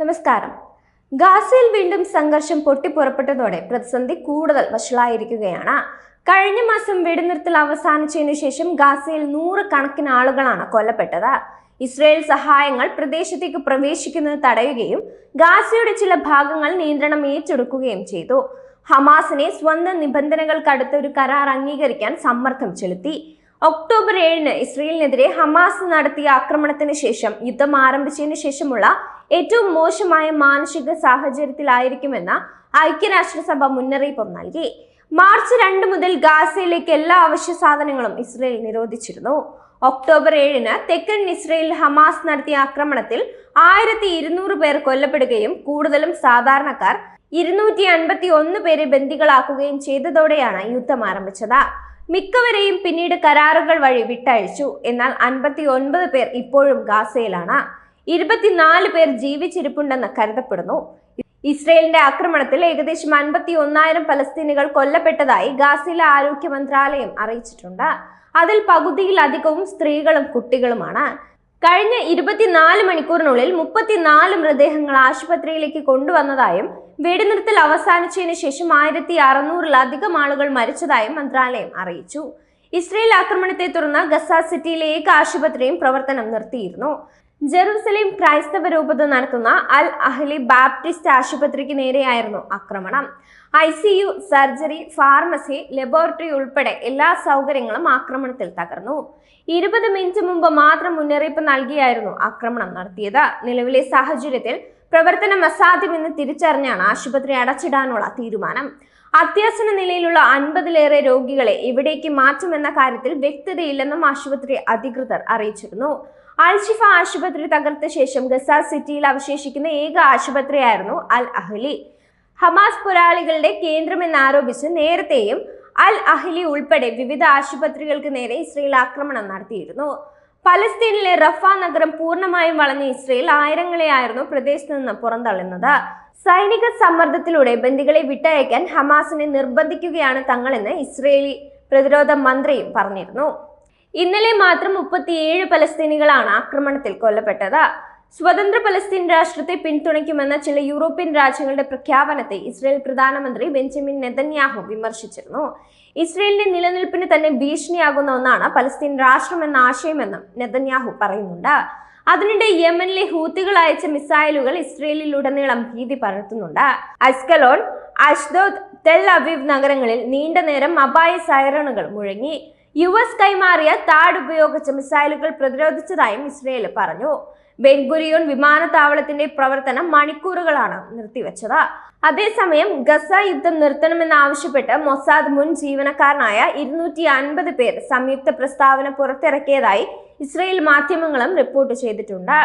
നമസ്കാരം. ഗാസയിൽ വീണ്ടും സംഘർഷം പൊട്ടിപ്പുറപ്പെട്ടതോടെ പ്രതിസന്ധി കൂടുതൽ വഷളായിരിക്കുകയാണ്. കഴിഞ്ഞ മാസം വെടിനിർത്തൽ അവസാനിച്ചതിനു ശേഷം ഗാസയിൽ നൂറുകണക്കിന് ആളുകളാണ് കൊല്ലപ്പെട്ടത്. ഇസ്രയേൽ സഹായങ്ങൾ പ്രദേശത്തേക്ക് പ്രവേശിക്കുന്നത് തടയുകയും ഗാസയുടെ ചില ഭാഗങ്ങൾ നിയന്ത്രണം ഏറ്റെടുക്കുകയും ചെയ്തു. ഹമാസിനെ സ്വന്തം നിബന്ധനകൾക്കടുത്ത് ഒരു കരാർ അംഗീകരിക്കാൻ സമ്മർദ്ദം ചെലുത്തി. ഒക്ടോബർ ഏഴിന് ഇസ്രയേലിനെതിരെ ഹമാസ് നടത്തിയ ആക്രമണത്തിന് ശേഷം യുദ്ധം ആരംഭിച്ചതിന് ശേഷമുള്ള ഏറ്റവും മോശമായ മാനസിക സാഹചര്യത്തിലായിരിക്കുമെന്ന് ഐക്യരാഷ്ട്രസഭ മുന്നറിയിപ്പും നൽകി. മാർച്ച് രണ്ട് മുതൽ ഗാസയിലേക്ക് എല്ലാ അവശ്യ സാധനങ്ങളും ഇസ്രയേൽ നിരോധിച്ചിരുന്നു. ഒക്ടോബർ ഏഴിന് തെക്കൻ ഇസ്രയേൽ ഹമാസ് നടത്തിയ ആക്രമണത്തിൽ ആയിരത്തി ഇരുന്നൂറ് പേർ കൊല്ലപ്പെടുകയും കൂടുതലും സാധാരണക്കാർ ഇരുന്നൂറ്റി അൻപത്തി ഒന്ന് പേരെ ബന്ദികളാക്കുകയും ചെയ്തതോടെയാണ് യുദ്ധം ആരംഭിച്ചത്. മിക്കവരെയും പിന്നീട് കരാറുകൾ വഴി വിട്ടയച്ചു. എന്നാൽ അൻപത്തി ഒൻപത് പേർ ഇപ്പോഴും ഗാസയിലാണ്. ഇരുപത്തിനാല് പേർ ജീവിച്ചിരിപ്പുണ്ടെന്ന് കരുതപ്പെടുന്നു. ഇസ്രയേലിന്റെ ആക്രമണത്തിൽ ഏകദേശം അൻപത്തി ഒന്നായിരം പലസ്തീനികൾ കൊല്ലപ്പെട്ടതായി ഗാസയിലെ ആരോഗ്യ മന്ത്രാലയം അറിയിച്ചിട്ടുണ്ട്. അതിൽ പകുതിയിലധികവും സ്ത്രീകളും കുട്ടികളുമാണ്. കഴിഞ്ഞ ഇരുപത്തിനാല് മണിക്കൂറിനുള്ളിൽ മുപ്പത്തിനാല് മൃതദേഹങ്ങൾ ആശുപത്രിയിലേക്ക് കൊണ്ടുവന്നതായും വെടിനിർത്തൽ അവസാനിച്ചതിന് ശേഷം ആയിരത്തി അറുന്നൂറിലധികം ആളുകൾ മരിച്ചതായും മന്ത്രാലയം അറിയിച്ചു. ഇസ്രയേൽ ആക്രമണത്തെ തുടർന്ന് ഗസ സിറ്റിയിലെ ഏക ആശുപത്രിയും പ്രവർത്തനം നിർത്തിയിരുന്നു. ജെറുസലേം ക്രൈസ്തവ രൂപത നടത്തുന്ന അൽ അഹ്ലി ബാപ്റ്റിസ്റ്റ് ആശുപത്രിക്ക് നേരെയായിരുന്നു ആക്രമണം. I C U surgery pharmacy laboratory ഉൾപ്പെടെ എല്ലാ സൗകര്യങ്ങളും ആക്രമണത്തിൽ തകർന്നു. ഇരുപത് മിനിറ്റ് മുമ്പ് മാത്രം മുന്നറിയിപ്പ് നൽകിയായിരുന്നു ആക്രമണം നടത്തിയത്. നിലവിലെ സാഹചര്യത്തിൽ പ്രവർത്തനം അസാധ്യമെന്ന് തിരിച്ചറിഞ്ഞാണ് ആശുപത്രി അടച്ചിടാനുള്ള തീരുമാനം. അത്യാസന നിലയിലുള്ള അൻപതിലേറെ രോഗികളെ ഇവിടേക്ക് മാറ്റുമെന്ന കാര്യത്തിൽ വ്യക്തതയില്ലെന്നും ആശുപത്രി അധികൃതർ അറിയിച്ചിരുന്നു. അൽഷിഫ ആശുപത്രി തകർത്ത ശേഷം ഗസ സിറ്റിയിൽ അവശേഷിക്കുന്ന ഏക ആശുപത്രിയായിരുന്നു അൽ അഹ്ലി. ഹമാസ് പോരാളികളുടെ കേന്ദ്രമെന്നാരോപിച്ച് നേരത്തെയും അൽ അഹ്ലി ഉൾപ്പെടെ വിവിധ ആശുപത്രികൾക്ക് നേരെ ഇസ്രയേൽ ആക്രമണം നടത്തിയിരുന്നു. പലസ്തീനിലെ റഫ നഗരം പൂർണമായും വളഞ്ഞ ഇസ്രയേൽ ആയിരങ്ങളെയായിരുന്നു പ്രദേശത്ത് നിന്ന് പുറന്തള്ളുന്നത്. സൈനിക സമ്മർദ്ദത്തിലൂടെ ബന്ദികളെ വിട്ടയക്കാൻ ഹമാസിനെ നിർബന്ധിക്കുകയാണ് തങ്ങളെന്ന് ഇസ്രയേലി പ്രതിരോധ മന്ത്രിയും പറഞ്ഞിരുന്നു. ഇന്നലെ മാത്രം മുപ്പത്തിയേഴ് പലസ്തീനികളാണ് ആക്രമണത്തിൽ കൊല്ലപ്പെട്ടത്. സ്വതന്ത്ര പലസ്തീൻ രാഷ്ട്രത്തെ പിന്തുണയ്ക്കുമെന്ന ചില യൂറോപ്യൻ രാജ്യങ്ങളുടെ പ്രഖ്യാപനത്തെ ഇസ്രയേൽ പ്രധാനമന്ത്രി ബെഞ്ചമിൻ നെതന്യാഹു വിമർശിച്ചിരുന്നു. ഇസ്രയേലിന്റെ നിലനിൽപ്പിന് തന്നെ ഭീഷണിയാകുന്ന ഒന്നാണ് പലസ്തീൻ രാഷ്ട്രം എന്ന ആശയമെന്നും നെതന്യാഹു പറയുന്നുണ്ട്. അതിനിടെ യമനിലെ ഹൂത്തികൾ അയച്ച മിസൈലുകൾ ഇസ്രയേലിലുടനീളം ഭീതി പരത്തുന്നുണ്ട്. അസ്കലോൺ അഷ്ദോദ് തെൽ അവീവ് നഗരങ്ങളിൽ നീണ്ട നേരം അപായ സൈറണുകൾ മുഴങ്ങി. യു എസ് കൈമാറിയ താഡ് ഉപയോഗിച്ച മിസൈലുകൾ പ്രതിരോധിച്ചതായും ഇസ്രയേൽ പറഞ്ഞു. ബെൻഗുരിയോൺ വിമാനത്താവളത്തിന്റെ പ്രവർത്തനം മണിക്കൂറുകളാണ് നിർത്തിവെച്ചത്. അതേസമയം ഗസ യുദ്ധം നിർത്തണമെന്നാവശ്യപ്പെട്ട് മൊസാദ് മുൻ ജീവനക്കാരനായ ഇരുന്നൂറ്റി അൻപത് പേർ സംയുക്ത പ്രസ്താവന പുറത്തിറക്കിയതായി ഇസ്രയേൽ മാധ്യമങ്ങളും റിപ്പോർട്ട് ചെയ്തിട്ടുണ്ട്.